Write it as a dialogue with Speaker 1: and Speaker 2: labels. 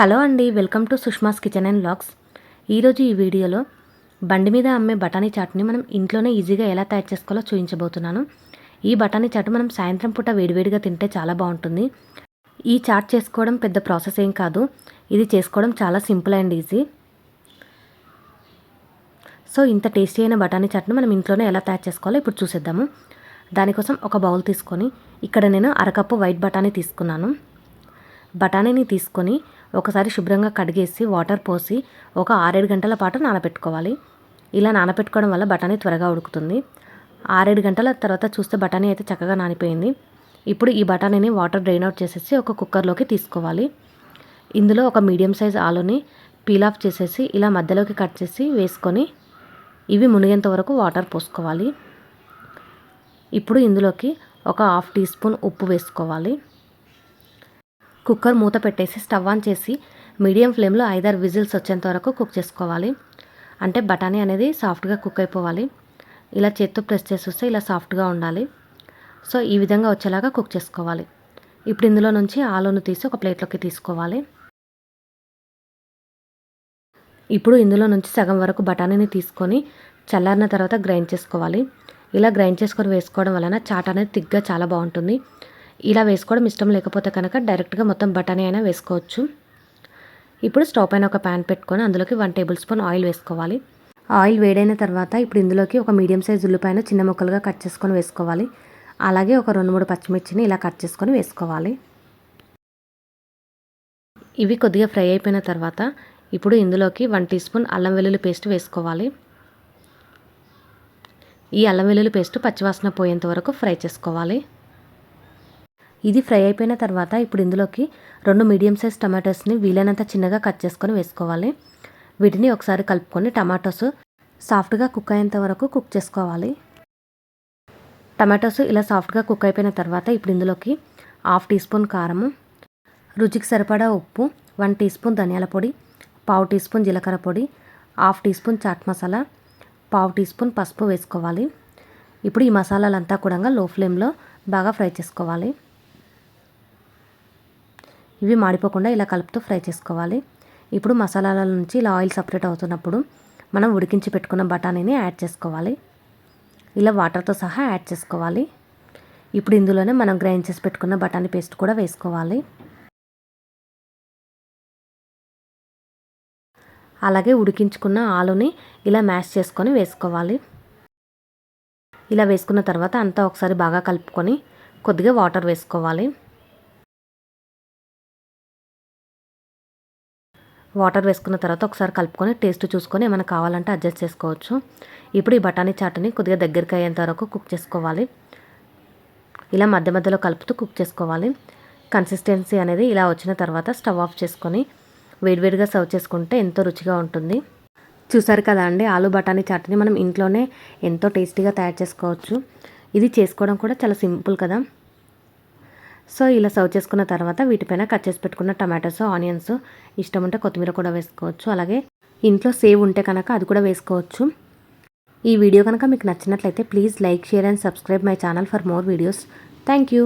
Speaker 1: Hello అండి welcome to Sushma's kitchen and blogs ఈరోజు ఈ వీడియోలో బండి మీద అమ్మే బఠానీ చాట్ని మనం ఇంట్లోనే ఈజీగా ఎలా తయారు చేసుకోవాలో చూపించబోతున్నాను ఈ బఠానీ చాట్ మనం సాయంత్రం పూట వేడివేడిగా తింటే చాలా బాగుంటుంది. ఈ చాట్ చేసుకోవడం పెద్ద ప్రాసెస్ ఏం కాదు. ఇది చేసుకోవడం చాలా సింపుల్ అండ్ ఈజీ. సో ఇంత టేస్టీ అయిన బఠానీ చాట్ని మనం ఇంట్లోనే ఎలా తయారు చేసుకోవాలో ఇప్పుడు చూసేద్దాము. దానికోసం ఒక బౌల్ తీసుకొని ఇక్కడ నేను అరకప్పు వైట్ బఠానీ తీసుకున్నాను. బఠానీని తీసుకొని ఒకసారి శుభ్రంగా కడిగేసి వాటర్ పోసి ఒక ఆరేడు గంటల పాటు నానబెట్టుకోవాలి. ఇలా నానబెట్టుకోవడం వల్ల బఠానీ త్వరగా ఉడుకుతుంది. ఆరేడు గంటల తర్వాత చూస్తే బఠానీ అయితే చక్కగా నానిపోయింది. ఇప్పుడు ఈ బఠానీని వాటర్ డ్రైన్ అవుట్ చేసేసి ఒక కుక్కర్లోకి తీసుకోవాలి. ఇందులో ఒక మీడియం సైజ్ ఆలుని పీల్ ఆఫ్ చేసేసి ఇలా మధ్యలోకి కట్ చేసి వేసుకొని ఇవి మునిగేంత వరకు వాటర్ పోసుకోవాలి. ఇప్పుడు ఇందులోకి ఒక హాఫ్ టీ స్పూన్ ఉప్పు వేసుకోవాలి. కుక్కర్ మూత పెట్టేసి స్టవ్ ఆన్ చేసి మీడియం ఫ్లేమ్లో ఐదారు విజిల్స్ వచ్చేంత వరకు కుక్ చేసుకోవాలి. అంటే బఠానీ అనేది సాఫ్ట్గా కుక్ అయిపోవాలి. ఇలా చేత్తో ప్రెస్ చేసి వస్తే ఇలా సాఫ్ట్గా ఉండాలి. సో ఈ విధంగా వచ్చేలాగా కుక్ చేసుకోవాలి. ఇప్పుడు ఇందులో నుంచి ఆలును తీసి ఒక ప్లేట్లోకి తీసుకోవాలి. ఇప్పుడు ఇందులో నుంచి సగం వరకు బఠానీని తీసుకొని చల్లారిన తర్వాత గ్రైండ్ చేసుకోవాలి. ఇలా గ్రైండ్ చేసుకొని వేసుకోవడం వలన చాట్ అనేది తిగ్గా చాలా బాగుంటుంది. ఇలా వేసుకోవడం ఇష్టం లేకపోతే కనుక డైరెక్ట్గా మొత్తం బఠానీ అయినా వేసుకోవచ్చు. ఇప్పుడు స్టవ్ పైన ఒక ప్యాన్ పెట్టుకొని అందులోకి వన్ టేబుల్ స్పూన్ ఆయిల్ వేసుకోవాలి. ఆయిల్ వేడైన తర్వాత ఇప్పుడు ఇందులోకి ఒక మీడియం సైజ్ ఉల్లిపాయను చిన్న ముక్కలుగా కట్ చేసుకొని వేసుకోవాలి. అలాగే ఒక రెండు మూడు పచ్చిమిర్చిని ఇలా కట్ చేసుకొని వేసుకోవాలి. ఇవి కొద్దిగా ఫ్రై అయిపోయిన తర్వాత ఇప్పుడు ఇందులోకి వన్ టీ స్పూన్ అల్లం వెల్లుల్లి పేస్ట్ వేసుకోవాలి. ఈ అల్లం వెల్లుల్లి పేస్ట్ పచ్చివాసన పోయేంత వరకు ఫ్రై చేసుకోవాలి. ఇది ఫ్రై అయిపోయిన తర్వాత ఇప్పుడు ఇందులోకి రెండు మీడియం సైజ్ టమాటోస్ని వీలైనంత చిన్నగా కట్ చేసుకొని వేసుకోవాలి. వీటిని ఒకసారి కలుపుకొని టమాటోస్ సాఫ్ట్గా కుక్ అయ్యేంత వరకు కుక్ చేసుకోవాలి. టమాటోస్ ఇలా సాఫ్ట్గా కుక్ అయిపోయిన తర్వాత ఇప్పుడు ఇందులోకి హాఫ్ టీ స్పూన్ కారము రుచికి సరిపడా ఉప్పు వన్ టీ స్పూన్ ధనియాల పొడి పావు టీ స్పూన్ జీలకర్ర పొడి half teaspoon chaat masala పావు టీ స్పూన్ పసుపు వేసుకోవాలి. ఇప్పుడు ఈ మసాలాలంతా కూడా లో ఫ్లేమ్లో బాగా ఫ్రై చేసుకోవాలి. ఇవి మాడిపోకుండా ఇలా కలుపుతూ ఫ్రై చేసుకోవాలి. ఇప్పుడు మసాలాల నుంచి ఇలా ఆయిల్ సపరేట్ అవుతున్నప్పుడు మనం ఉడికించి పెట్టుకున్న బఠానీని యాడ్ చేసుకోవాలి. ఇలా వాటర్తో సహా యాడ్ చేసుకోవాలి. ఇప్పుడు ఇందులోనే మనం గ్రైండ్ చేసి పెట్టుకున్న బఠానీ పేస్ట్ కూడా వేసుకోవాలి. అలాగే ఉడికించుకున్న ఆలుని ఇలా మ్యాష్ చేసుకొని వేసుకోవాలి. ఇలా వేసుకున్న తర్వాత అంతా ఒకసారి బాగా కలుపుకొని కొద్దిగా వాటర్ వేసుకోవాలి. వాటర్ వేసుకున్న తర్వాత ఒకసారి కలుపుకొని టేస్ట్ చూసుకొని ఏమైనా కావాలంటే అడ్జస్ట్ చేసుకోవచ్చు. ఇప్పుడు ఈ బఠానీ చాట్ని కొద్దిగా దగ్గరికి అయ్యేంత వరకు కుక్ చేసుకోవాలి. ఇలా మధ్య మధ్యలో కలుపుతూ కుక్ చేసుకోవాలి. కన్సిస్టెన్సీ అనేది ఇలా వచ్చిన తర్వాత స్టవ్ ఆఫ్ చేసుకొని వేడివేడిగా సర్వ్ చేసుకుంటే ఎంతో రుచిగా ఉంటుంది. చూసారు కదా అండి ఆలు బఠానీ చాట్ని మనం ఇంట్లోనే ఎంతో టేస్టీగా తయారు చేసుకోవచ్చు. ఇది చేసుకోవడం కూడా చాలా సింపుల్ కదా. సో ఇలా సర్వ్ చేసుకున్న తర్వాత వీటిపైన కట్ చేసి పెట్టుకున్న టమాటోస్ ఆనియన్స్ ఇష్టం ఉంటే కొత్తిమీర కూడా వేసుకోవచ్చు. అలాగే ఇంట్లో సేవ్ ఉంటే కనుక అది కూడా వేసుకోవచ్చు. ఈ వీడియో కనుక మీకు నచ్చినట్లయితే please like share and subscribe my channel for more videos. Thank you.